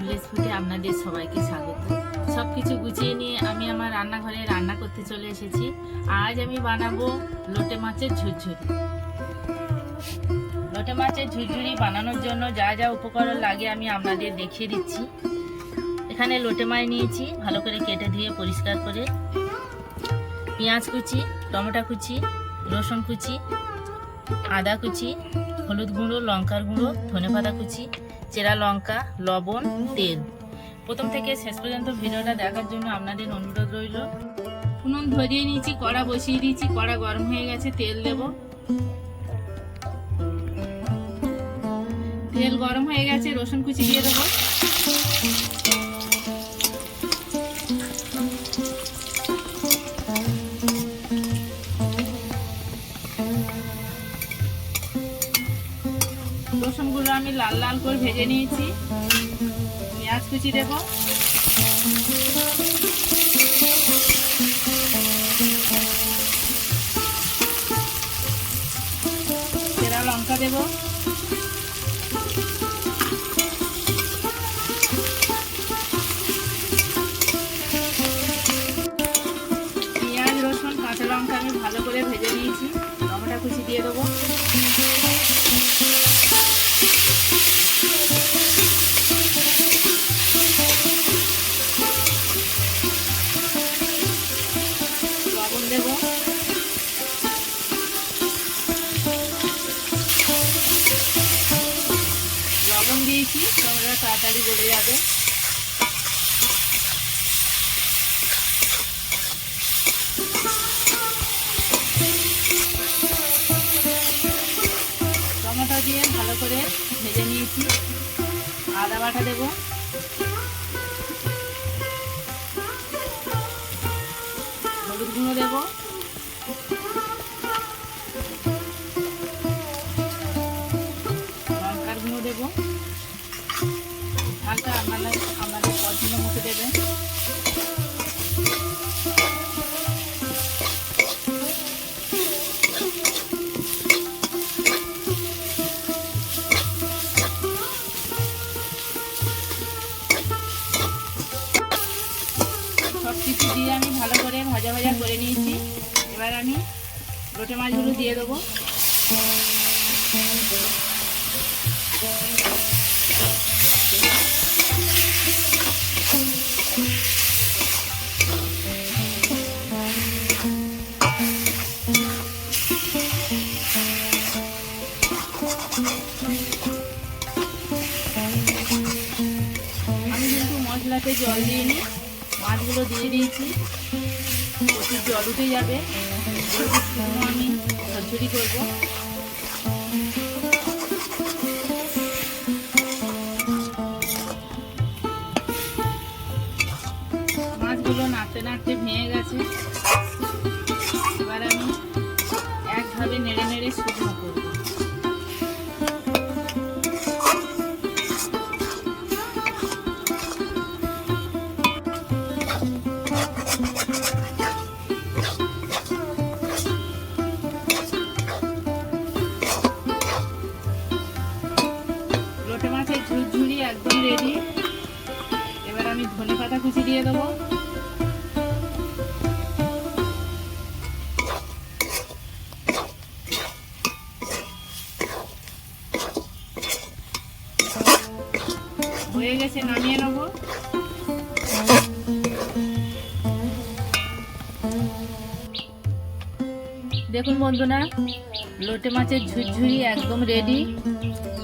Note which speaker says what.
Speaker 1: Village ফুটে আপনাদের সবাইকে স্বাগত। সব কিছু গুছিয়ে নিয়ে আমি আমার রান্নাঘরে রান্না করতে চলে এসেছি। আজ আমি বানাবো লোটে মাছের ঝুরঝুরি। লোটে মাছের ঝুরঝুরি বানানোর জন্য যা যা উপকরণ লাগে আমি আপনাদের দেখিয়ে দিচ্ছি। এখানে লোটে মাছ নিয়েছি, ভালো করে কেটে ধুয়ে পরিষ্কার করে। পেঁয়াজ কুচি, টমেটো কুচি, রসুন কুচি, আদা কুচি, হলুদ গুঁড়ো, লঙ্কার গুঁড়ো, ধনেপাতা কুচি চেরা লঙ্কা, লবণ, তেল। প্রথম থেকে শেষ পর্যন্ত ভিডিওটা দেখার জন্য আপনাদের অনুরোধ রইল। ফুনুন ধরিয়ে নিয়েছি, কড়া বসিয়ে দিয়েছি, কড়া গরম হয়ে গেছে, তেল দেব। তেল গরম হয়ে গেছে, রসুন কুচি দিয়ে দেবো। আমি লাল লাল করে ভেজে নিয়েছি। পেঁয়াজ কুচি দেব। চেরা লঙ্কা দেব। পেঁয়াজ, রসুন, কাঁচা লঙ্কা আমি ভালো করে ভেজে নিয়েছি। টমেটো কুচি দিয়ে দেবো। দিয়েছি তোমরা তাড়াতাড়ি গলে যাবে। টমেটো দিয়ে ভালো করে ভেজে নিয়েছি। আদা বাটা দেবো। হলুদ গুঁড়ো দেবো। লোটে মাছগুলো দিয়ে দেবো। আমি কিন্তু মশলাতে জল দিইনি মাছগুলো দিয়ে দিয়েছি। প্রচুর আলুতে যাবে। আমি ঝরঝরি করব। মাছগুলো নাড়তে নাড়তে ভেঙে গেছে। এবার আমি ধনে পাতা কুচি দিয়ে দেবো। হয়ে গেছে, নামিয়ে নেব। দেখুন বন্ধুরা, লোটে মাছের ঝুরঝুরি একদম রেডি